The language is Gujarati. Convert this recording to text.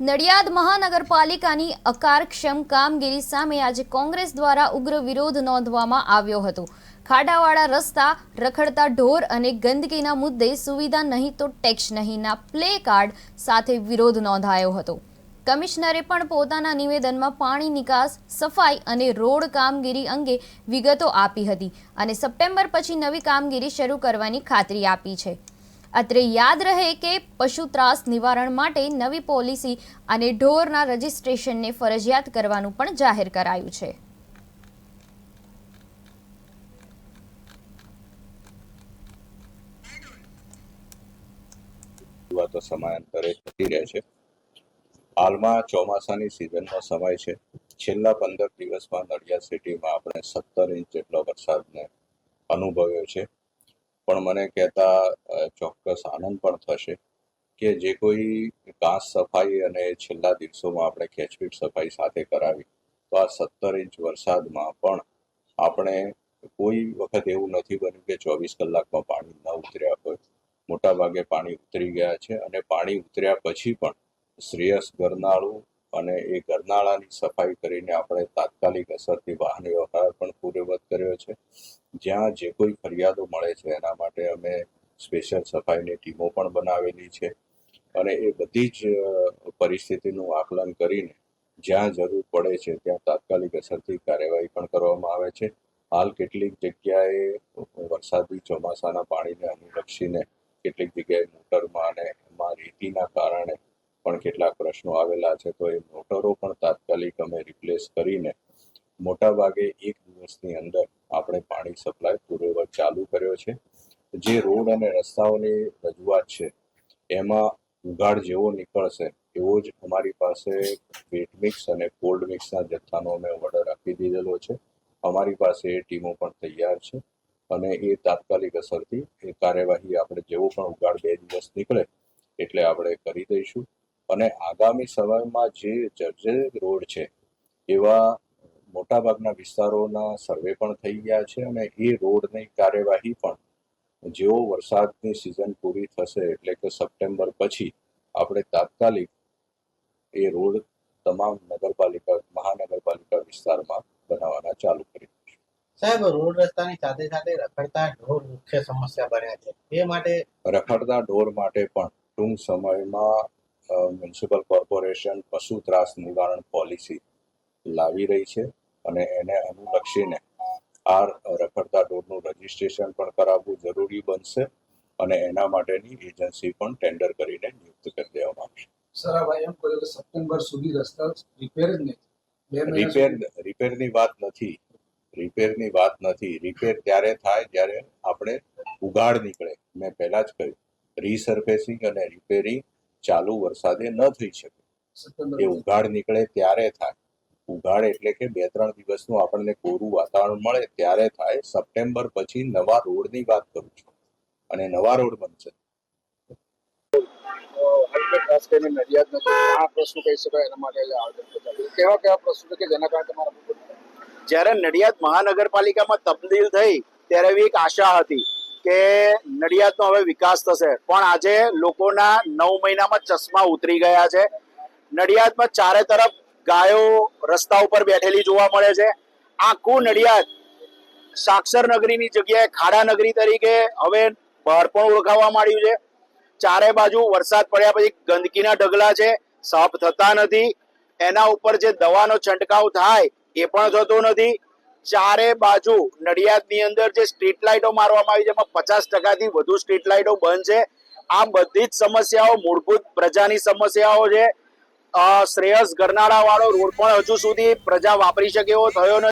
નડિયાદ મહાનગરપાલિકાની અકારક્ષમ કામગીરી સામે આજે કોંગ્રેસ દ્વારા ઉગ્ર વિરોધ નોંધવામાં આવ્યો હતો. ખાડાવાળા રસ્તા, રખડતા ઢોર અને ગંદકીના મુદ્દે સુવિધા નહીં તો ટેક્સ નહીંના પ્લે કાર્ડ સાથે વિરોધ નોંધાયો હતો. કમિશનરે પણ પોતાના નિવેદનમાં પાણી નિકાસ, સફાઈ અને રોડ કામગીરી અંગે વિગતો આપી હતી અને સપ્ટેમ્બર પછી નવી કામગીરી શરૂ કરવાની ખાતરી આપી છે. અત્રે યાદ રહે કે પશુ ત્રાસ નિવારણ માટે નવી પોલિસી અને ઢોરના રજિસ્ટ્રેશનને ફરજિયાત કરવાનું પણ જાહેર કરાયું છે. વાતો સમયાંતરે થતી રહે છે. હાલમાં ચોમાસાની સિઝનનો સમય છે. છેલ્લા પંદર દિવસમાં નડિયાદ સિટીમાં આપણે સત્તર ઇંચ જેટલો વરસાદને અનુભવ્યો છે. પણ મને કહેતા ચોક્કસ આનંદ પણ થશે કે જે કોઈ ઘાસ સફાઈ અને છેલ્લા દિવસોમાં આપણે ખેંચપીટ સફાઈ સાથે કરાવી. તો આ સત્તર ઇંચ વરસાદમાં પણ આપણે કોઈ વખત એવું નથી બન્યું કે ચોવીસ કલાકમાં પાણી ન ઉતર્યા હોય. મોટા ભાગે પાણી ઉતરી ગયા છે અને પાણી ઉતર્યા પછી પણ શ્રેયસ ગરનાળું અને એ ગરનાળાની સફાઈ કરીને આપણે તાત્કાલિક અસરથી વાહન વ્યવહાર પણ પૂર્વવત કર્યો છે. જ્યાં જે કોઈ ફરિયાદો મળે છે, એના માટે અમે સ્પેશિયલ સફાઈની ટીમો પણ બનાવેલી છે. અને એ બધી જ પરિસ્થિતિનું આકલન કરીને જ્યાં જરૂર પડે છે, ત્યાં તાત્કાલિક અસરથી કાર્યવાહી પણ કરવામાં આવે છે. હાલ કેટલીક જગ્યાએ વરસાદી ચોમાસાના પાણીને અનુલક્ષીને કેટલીક જગ્યાએ મોટરમાં અને એમાં રેતીના કારણે પણ કેટલાક પ્રશ્નો આવેલા છે, તો એ મોટરો પણ તાત્કાલિક અમે રિપ્લેસ કરીને મોટા ભાગે એક દિવસની અંદર આપણે પાણી સપ્લાય પૂર્વવત ચાલુ કર્યો છે. જે રોડ અને રસ્તાઓની રજૂઆત છે, એમાં ઉઘાડ જેવો નીકળશે, એવો જ અમારી પાસે વેટ મિક્સ અને કોલ્ડ મિક્સના જથ્થાનો અમે ઓર્ડર આપી દીધેલો છે. અમારી પાસે એ ટીમો પણ તૈયાર છે અને એ તાત્કાલિક અસરથી એ કાર્યવાહી આપણે જેવો પણ ઉગાડ બે દિવસ નીકળે એટલે આપણે કરી દઈશું. અને આગામી સમયમાં જે જર્જરિત રોડ છે, એવા મોટાભાગના વિસ્તારોના સર્વે પણ થઈ ગયા છે અને એ રોડની કાર્યવાહી પણ જેવો વરસાદની સિઝન પૂરી થશે એટલે કે સપ્ટેમ્બર પછી આપણે તાત્કાલિક એ રોડ તમામ નગરપાલિકા મહાનગરપાલિકા વિસ્તારમાં બનાવવાના ચાલુ કરી દઈશું. સાહેબ રોડ રસ્તાની સાથે સાથે રખડતા ઢોર મુખ્ય સમસ્યા બન્યા છે. એ માટે રખડતા ઢોર માટે પણ ટૂંક સમયમાં મ્યુનિસિપલ કોર્પોરેશન પશુ ત્રાસ નિવારણ પોલિસી લાવી રહી છે. અને એને અનુલક્ષીને આ રખડતા ઢોરનું રજીસ્ટ્રેશન પણ કરાવવું જરૂરી બનશે અને એના માટેની એજન્સી પણ ટેન્ડર કરીને નિયુક્ત કરી દેવામાં આવશે. સર આ ભાઈ એમ કહ્યું કે સપ્ટેમ્બર સુધી રસ્તા રિપેર જ નહીં. રિપેર રિપેરની વાત નથી. રિપેરની વાત નથી. રિપેર ત્યારે થાય જ્યારે આપણે ઉગાડ નીકળે. મેં પહેલા જ કહ્યું રીસર્ફેસિંગ અને રિપેરિંગ ચાલુ વરસાદે ન થઈ શકે. એ ઉઘાડ નીકળે ત્યારે થાય. ઉઘાડ એટલે કે બે ત્રણ દિવસનું આપણને કોરું વાતાવરણ મળે ત્યારે થાય. સપ્ટેમ્બર પછી નવા રોડની વાત કરું છું. અને નવા રોડ બનશે ખાસ કરીને નડિયાદ નથી આ પ્રશ્નો કહી શકાય એના માટે આવેદન કેવા કેવા પ્રશ્નો કે જેના કારણે તમારા જ્યારે નડિયાદ મહાનગરપાલિકામાં તબદીલ થઈ ત્યારે એવી એક આશા હતી કે નડિયાદનો હવે વિકાસ થશે. પણ આજે લોકોના નવ મહિનામાં ચશ્મા ઉતરી ગયા છે. નડિયાદમાં ચારે તરફ ગાયો રસ્તા ઉપર બેઠેલી જોવા મળે છે. આખું નડિયાદ સાક્ષર નગરીની જગ્યાએ ખાડા નગરી તરીકે હવે બહાર પણ ઓળખાવા માંડ્યું છે. ચારે બાજુ વરસાદ પડ્યા પછી ગંદકીના ઢગલા છે, સાફ થતા નથી. એના ઉપર જે દવાનો છંટકાવ થાય એ પણ થતો નથી. ચારે બાજુ નડિયાદની અંદર જે સ્ટ્રીટ લાઇટો મારવામાં આવી છે, એમાં પચાસ ટકાથી વધુ સ્ટ્રીટ લાઇટો બંધ છે. આ બધી જ સમસ્યાઓ મૂળભૂત પ્રજાની સમસ્યાઓ છે. શ્રેયસ ગરનાળા વાળો રોડ પણ હજુ સુધી પ્રજા વાપરી શકે એવો થયો નથી.